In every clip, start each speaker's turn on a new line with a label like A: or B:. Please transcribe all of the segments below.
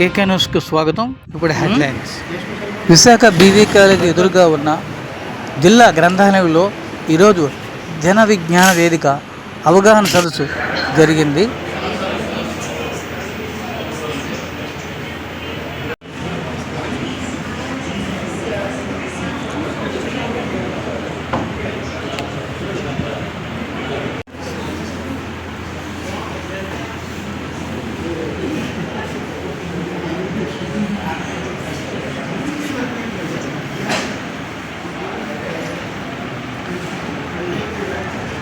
A: కేకే న్యూస్కు స్వాగతం. ఇప్పుడు హెడ్లైన్స్. విశాఖ బీవీ కాలేజీ ఎదురుగా ఉన్న జిల్లా గ్రంథాలయంలో ఈరోజు జన విజ్ఞాన వేదిక అవగాహన సదస్సు జరిగింది.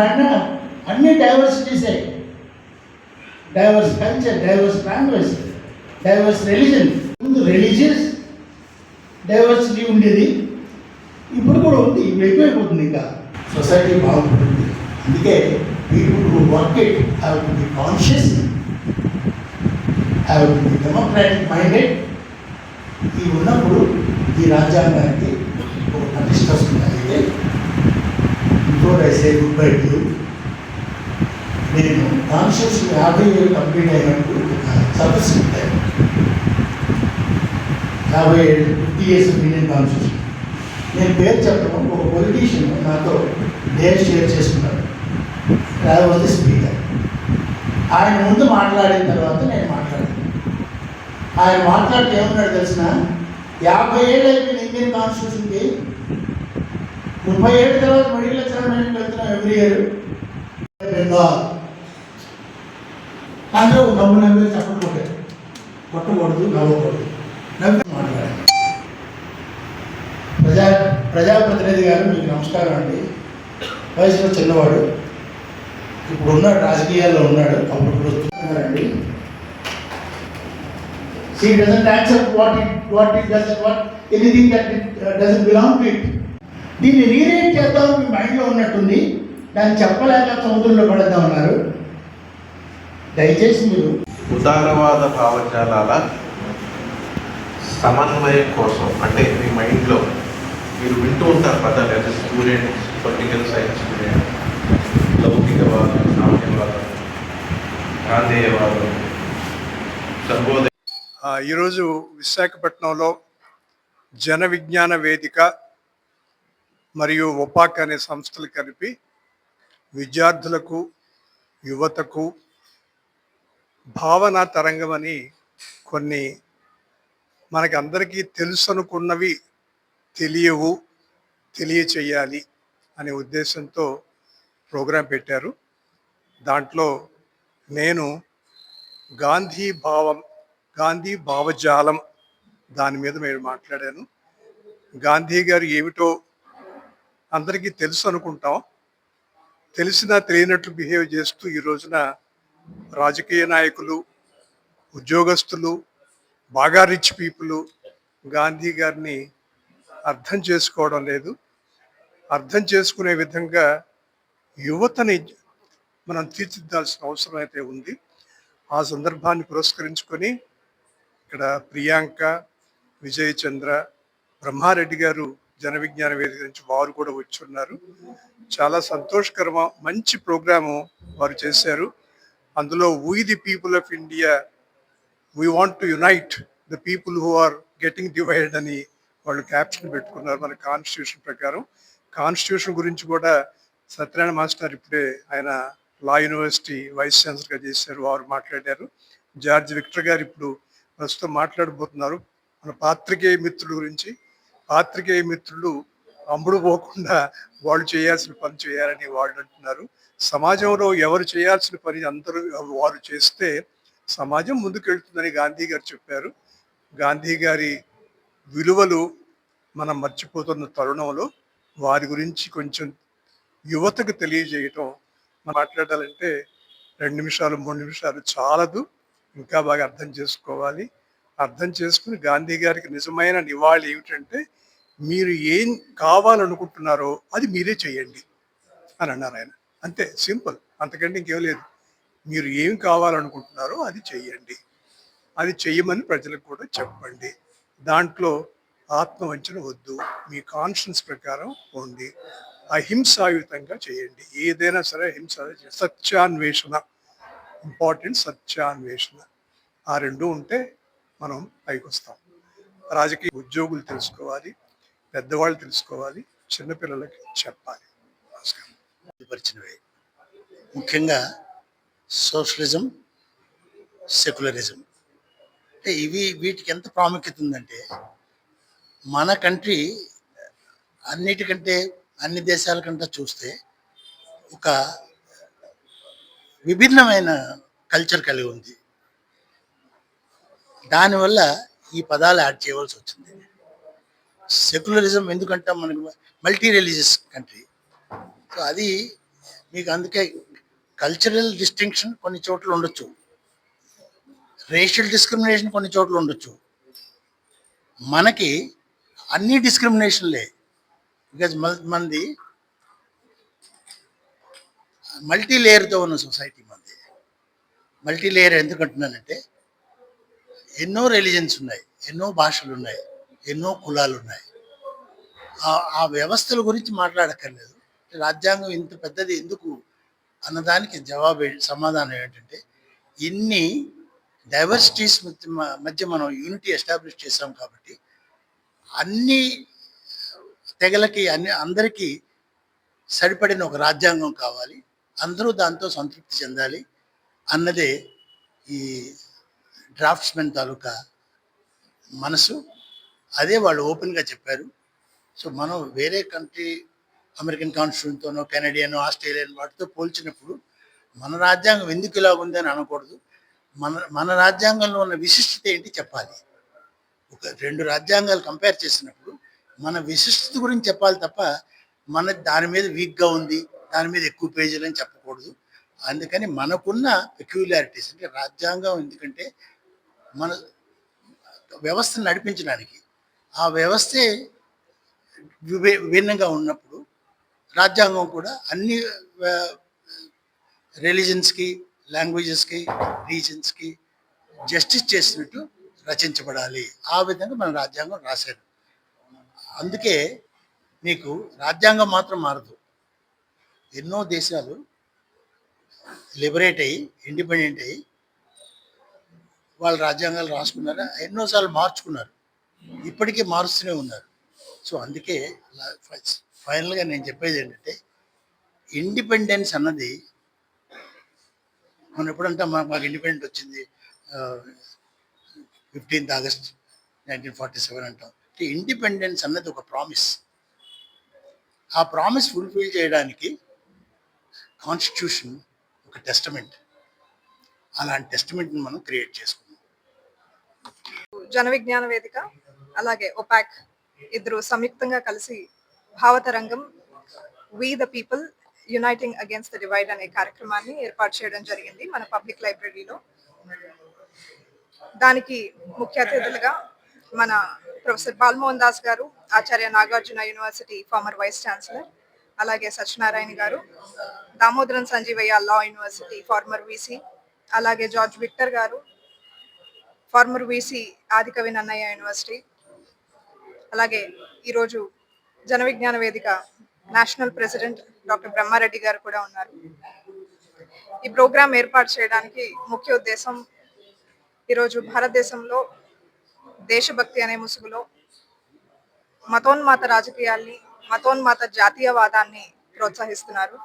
B: ఫ్రెండ్
C: అన్ని డైవర్సిటీసే diverse culture diverse language diverse religion ముందు రిలీజియస్ డైవర్సిటీ ఉండేది. ఇప్పుడు కూడా ఉంది ఇప్పుడు ఎక్కువైపోతుంది ఇంకా. సొసైటీ బాగుంటుంది. అందుకే people who work it have to be conscious have to be democratic minded ఈ ఉన్నప్పుడు ఈ రాజ్యాంగానికి ఒక ప్రతిష్ట వస్తుంది before I say good bye to నేను కాన్షియస్ యాభై ఏళ్ళు కంప్లీట్ అయినప్పుడు ఒక సదస్సు ఉంటాయి యాభై ఏళ్ళు ఫిఫ్టీ ఇయర్స్ ఇండియన్ కాన్షియస్ నేను పేరు చెప్పడం ఒక పొలిటీషియన్ నాతో డేట్ షేర్ చేసుకున్నాడు. ఐ వాజ్ స్పీకర్ ఆయన ముందు మాట్లాడిన తర్వాత నేను మాట్లాడాను. ఆయన మాట్లాడితే ఏమన్నాడు తెలిసిన? యాభై ఏళ్ళు అయిపోయింది ఇండియన్ కాన్స్టిట్యూషన్కి ముప్పై ఏడు తర్వాత మెడికల్ లెక్చరర్ మెడికల్ వెళ్తున్నాం ఎవ్రీ ఇయర్ బెంగాల్. అందరూ నవ్వు నవ్వు చెప్పడం కొట్టకూడదు నవ్వకూడదు. నవ్వి మాట్లాడారు ప్రజా ప్రజాప్రతినిధి గారు మీకు నమస్కారం అండి. వయసులో చిన్నవాడు. ఇప్పుడు ఉన్నాడు రాజకీయాల్లో ఉన్నాడు. అప్పుడు వస్తున్నారండి. See doesn't accept what it what it doesn't, what anything that it uh, belong to it. దీన్ని రీరేట్ చేద్దాం మీ మైండ్లో ఉన్నట్టుంది. దాన్ని చెప్పలేక సముద్రంలో పడేద్దాం అన్నారు. దయచేసి మీరు
D: ఉదారవాద భావజాలాల సమన్వయం కోసం అంటే మీ మైండ్లో మీరు వింటూ ఉంటారు పదాలు as student political science student లౌకికవాదం సామ్యవాదం గాంధేయవాదం
E: ఆ, ఈరోజు విశాఖపట్నంలో జన విజ్ఞాన వేదిక మరియు ఒపాక్ అనే సంస్థలు కలిపి విద్యార్థులకు యువతకు భావన తరంగం అని కొన్ని మనకి అందరికీ తెలుసు అనుకున్నవి తెలియవు తెలియచేయాలి అనే ఉద్దేశంతో ప్రోగ్రాం పెట్టారు. దాంట్లో నేను గాంధీ భావం గాంధీ భావజాలం దాని మీద నేను మాట్లాడాను. గాంధీ గారు ఏమిటో అందరికీ తెలుసు అనుకుంటాం. తెలిసినా తెలియనట్లు బిహేవ్ చేస్తూ ఈ రోజున రాజకీయ నాయకులు ఉద్యోగస్తులు బాగా రిచ్ పీపుల్ గాంధీ గారిని అర్థం చేసుకోవడం లేదు. అర్థం చేసుకునే విధంగా యువతని మనం తీర్చిదిద్దాల్సిన అవసరం అయితే ఉంది. ఆ సందర్భాన్ని పురస్కరించుకొని ఇక్కడ ప్రియాంక విజయచంద్ర బ్రహ్మారెడ్డి గారు జన విజ్ఞాన వేదిక నుంచి వారు కూడా వచ్చి ఉన్నారు చాలా సంతోషకరమ మంచి ప్రోగ్రాము వారు చేశారు. అందులో we the people of India we want to unite the people who are getting divide అని వాళ్ళు క్యాప్షన్ పెట్టుకున్నారు మన కాన్స్టిట్యూషన్ ప్రకారం. కాన్స్టిట్యూషన్ గురించి కూడా సత్యనారాయణ మాస్టర్ ఇప్పుడే ఆయన లా యూనివర్సిటీ వైస్ ఛాన్సలర్గా చేశారు వారు మాట్లాడారు. జార్జ్ విక్టర్ గారు ఇప్పుడు ప్రస్తుతం మాట్లాడబోతున్నారు. మన పాత్రికేయ మిత్రుల గురించి పాత్రికేయ మిత్రులు అమ్ముడు పోకుండా వాళ్ళు చేయాల్సిన పని చేయాలని వాళ్ళు అంటున్నారు. సమాజంలో ఎవరు చేయాల్సిన పని అందరూ వారు చేస్తే సమాజం ముందుకెళ్తుందని గాంధీ గారు చెప్పారు. గాంధీ గారి విలువలు మనం మర్చిపోతున్న తరుణంలో వారి గురించి కొంచెం యువతకు తెలియజేయటం మనం మాట్లాడాలంటే రెండు నిమిషాలు మూడు నిమిషాలు చాలదు. ఇంకా బాగా అర్థం చేసుకోవాలి. అర్థం చేసుకుని గాంధీ గారికి నిజమైన నివాళి ఏమిటంటే మీరు ఏం కావాలనుకుంటున్నారో అది మీరే చేయండి అని అన్నారు ఆయన. అంతే సింపుల్. అంతకంటే ఇంకేం లేదు. మీరు ఏం కావాలనుకుంటున్నారో అది చెయ్యండి అది చెయ్యమని ప్రజలకు కూడా చెప్పండి. దాంట్లో ఆత్మవంచన వద్దు. మీ కాన్షియన్స్ ప్రకారం ఉండి అహింసాయుతంగా చేయండి. ఏదైనా సరే హింస సత్యాన్వేషణ. ఇంపార్టెంట్ సత్యాన్వేషణ. ఆ రెండు ఉంటే మనం పైకి వస్తాం రాజకీయ ఉద్యోగులు తెలుసుకోవాలి పెద్దవాళ్ళు తెలుసుకోవాలి చిన్నపిల్లలకి చెప్పాలి. నమస్కారం.
C: ముఖ్యంగా సోషలిజం సెక్యులరిజం. అంటే ఇవి వీటికి ఎంత ప్రాముఖ్యత ఉందంటే మన కంట్రీ అన్నిటికంటే అన్ని దేశాల కంటే చూస్తే ఒక విభిన్నమైన కల్చర్ కలిగి ఉంది. దానివల్ల ఈ పదాలు యాడ్ చేయవలసి వచ్చింది. సెక్యులరిజం ఎందుకంటే మనకు మల్టీ రిలీజియస్ కంట్రీ. సో అది మీకు అందుకే కల్చరల్ డిస్టింక్షన్ కొన్ని చోట్ల ఉండొచ్చు. రేషియల్ డిస్క్రిమినేషన్ కొన్ని చోట్ల ఉండొచ్చు. మనకి అన్ని డిస్క్రిమినేషన్లే. బికాజ్ మంది మల్టీ లేయర్తో ఉన్న సొసైటీ మంది. మల్టీ లేయర్ ఎందుకంటున్నానంటే ఎన్నో రిలీజన్స్ ఉన్నాయి ఎన్నో భాషలు ఉన్నాయి ఎన్నో కులాలు ఉన్నాయి. ఆ- వ్యవస్థల గురించి మాట్లాడక్కర్లేదు. రాజ్యాంగం ఇంత పెద్దది ఎందుకు అన్నదానికి జవాబు సమాధానం ఏంటంటే ఇన్ని డైవర్సిటీస్ మధ్య మనం యూనిటీ ఎస్టాబ్లిష్ చేసాం కాబట్టి అన్ని తెగలకి అన్ని అందరికీ సరిపడిన ఒక రాజ్యాంగం కావాలి అందరూ దాంతో సంతృప్తి చెందాలి అన్నదే ఈ డ్రాఫ్ట్స్మెన్ తాలూకా మనసు. అదే వాళ్ళు ఓపెన్గా చెప్పారు. సో మనం వేరే కంట్రీ అమెరికన్ కాన్స్టిట్యూన్తోనో కెనడియన్ ఆస్ట్రేలియన్ వాటితో పోల్చినప్పుడు మన రాజ్యాంగం ఎందుకు ఇలా ఉందని అనకూడదు. మన మన రాజ్యాంగంలో ఉన్న విశిష్టత ఏంటి చెప్పాలి. ఒక రెండు రాజ్యాంగాలు కంపేర్ చేసినప్పుడు మన విశిష్టత గురించి చెప్పాలి తప్ప మన దాని మీద వీక్గా ఉంది దాని మీద ఎక్కువ పేజీలు అని చెప్పకూడదు. అందుకని మనకున్న పెక్యులారిటీస్ అంటే రాజ్యాంగం ఎందుకంటే మన వ్యవస్థను నడిపించడానికి ఆ వ్యవస్థే విభిన్నంగా ఉన్నప్పుడు రాజ్యాంగం కూడా అన్ని రిలీజన్స్కి లాంగ్వేజెస్కి రీజన్స్కి జస్టిస్ చేసినట్టు రచించబడాలి. ఆ విధంగా మన రాజ్యాంగం రాశారు. అందుకే మీకు రాజ్యాంగం మాత్రం మారదు. ఎన్నో దేశాలు లిబరేట్ అయ్యి ఇండిపెండెంట్ అయ్యి వాళ్ళ రాజ్యాంగాలు రాసుకున్నారు? ఎన్నోసార్లు మార్చుకున్నారు. ఇప్పటికీ మారుస్తూనే ఉన్నారు. సో అందుకే ఫైనల్గా నేను చెప్పేది ఏంటంటే ఇండిపెండెన్స్ అన్నది మనం ఎప్పుడంటే మాకు ఇండిపెండెంట్ వచ్చింది fifteenth August nineteen forty seven అంటాం. ఇండిపెండెన్స్ అన్నది ఒక ప్రామిస్. ఆ ప్రామిస్ ఫుల్ఫిల్ చేయడానికి కాన్స్టిట్యూషన్ ఒక టెస్టమెంట్. అలాంటి టెస్టమెంట్ని మనం క్రియేట్ చేసుకుంటాం
F: జన విజ్ఞాన వేదిక అలాగే ఒపాక్ ఇద్దరు సంయుక్తంగా కలిసి భావతరంగం we the people uniting against the divide అనే కార్యక్రమాన్ని ఏర్పాటు చేయడం జరిగింది మన పబ్లిక్ లైబ్రరీలో. దానికి ముఖ్య అతిథులుగా మన professor Balmohan Das garu Acharya Nagarjuna university former vice chancellor అలాగే Satyanarayana garu Damodaran Sanjeevayya law university former VC అలాగే George Victor garu former VC Adikavi Nannaya university. అలాగే ఈరోజు జన విజ్ఞాన వేదిక నేషనల్ ప్రెసిడెంట్ డాక్టర్ బ్రహ్మారెడ్డి గారు కూడా ఉన్నారు. ఈ ప్రోగ్రాం ఏర్పాటు చేయడానికి ముఖ్య ఉద్దేశం ఈరోజు భారతదేశంలో దేశభక్తి అనే ముసుగులో మతోన్మాత రాజకీయాల్ని మతోన్మాత జాతీయవాదాన్ని ప్రోత్సహిస్తున్నారు.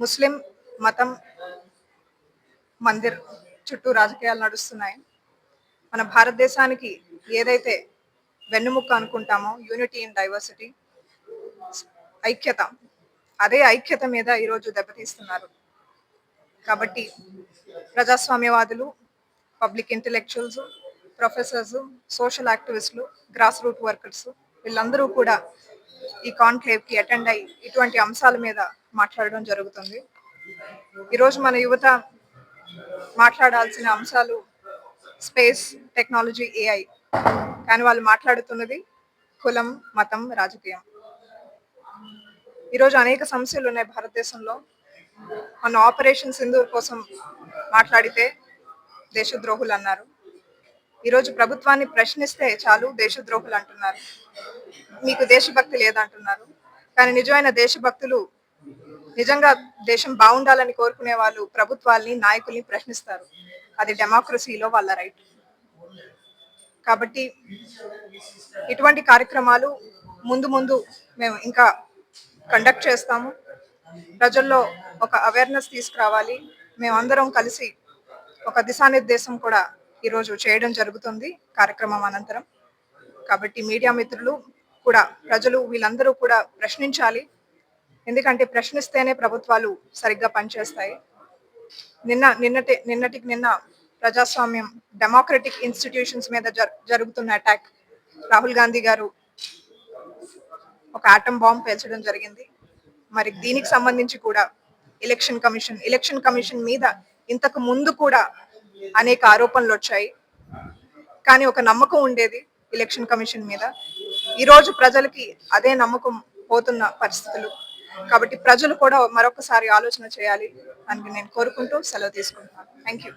F: ముస్లిం మతం మందిర్ చుట్టూ రాజకీయాలు నడుస్తున్నాయి. మన భారతదేశానికి ఏదైతే వెన్నుముక్క అనుకుంటామో యూనిటీ ఇన్ డైవర్సిటీ ఐక్యత అదే ఐక్యత మీద ఈరోజు దెబ్బతీస్తున్నారు. కాబట్టి ప్రజాస్వామ్యవాదులు పబ్లిక్ ఇంటెలెక్చువల్స్ ప్రొఫెసర్స్ సోషల్ యాక్టివిస్టులు గ్రాస్ రూట్ వర్కర్స్ వీళ్ళందరూ కూడా ఈ కాన్క్లేవ్కి అటెండ్ అయ్యి ఇటువంటి అంశాల మీద మాట్లాడడం జరుగుతుంది. ఈరోజు మన యువత మాట్లాడాల్సిన అంశాలు స్పేస్ టెక్నాలజీ ఏఐ కానీ వాళ్ళు మాట్లాడుతున్నది కులం మతం రాజకీయం. ఈరోజు అనేక సమస్యలు ఉన్నాయి భారతదేశంలో. మన ఆపరేషన్ సింధూర్ కోసం మాట్లాడితే దేశద్రోహులు అన్నారు. ఈరోజు ప్రభుత్వాన్ని ప్రశ్నిస్తే చాలు దేశద్రోహులు అంటున్నారు. మీకు దేశభక్తి లేదంటున్నారు. కానీ నిజమైన దేశభక్తులు నిజంగా దేశం బాగుండాలని కోరుకునే వాళ్ళు ప్రభుత్వాల్ని నాయకుల్ని ప్రశ్నిస్తారు. అది డెమోక్రసీలో వాళ్ళ రైట్ కాబట్టి ఇటువంటి కార్యక్రమాలు ముందు ముందు మేము ఇంకా కండక్ట్ చేస్తాము. ప్రజల్లో ఒక అవేర్నెస్ తీసుకురావాలి. మేమందరం కలిసి ఒక దిశానిర్దేశం కూడా ఈరోజు చేయడం జరుగుతుంది కార్యక్రమం అనంతరం. కాబట్టి మీడియా మిత్రులు కూడా ప్రజలు వీళ్ళందరూ కూడా ప్రశ్నించాలి. ఎందుకంటే ప్రశ్నిస్తేనే ప్రభుత్వాలు సరిగ్గా పనిచేస్తాయి. నిన్న నిన్నటి నిన్నటికి నిన్న ప్రజాస్వామ్యం డెమోక్రటిక్ ఇన్స్టిట్యూషన్స్ మీద జరుగుతున్న అటాక్ రాహుల్ గాంధీ గారు ఒక ఆటం బాంబ్ పేల్చడం జరిగింది. మరి దీనికి సంబంధించి కూడా ఎలక్షన్ కమిషన్ ఎలక్షన్ కమిషన్ మీద ఇంతకు ముందు కూడా అనేక ఆరోపణలు వచ్చాయి. కానీ ఒక నమ్మకం ఉండేది ఎలక్షన్ కమిషన్ మీద. ఈ రోజు ప్రజలకి అదే నమ్మకం పోతున్న పరిస్థితులు. కాబట్టి ప్రజలు కూడా మరొకసారి ఆలోచన చేయాలి అని నేను కోరుకుంటూ సెలవు తీసుకుంటున్నాను. Thank you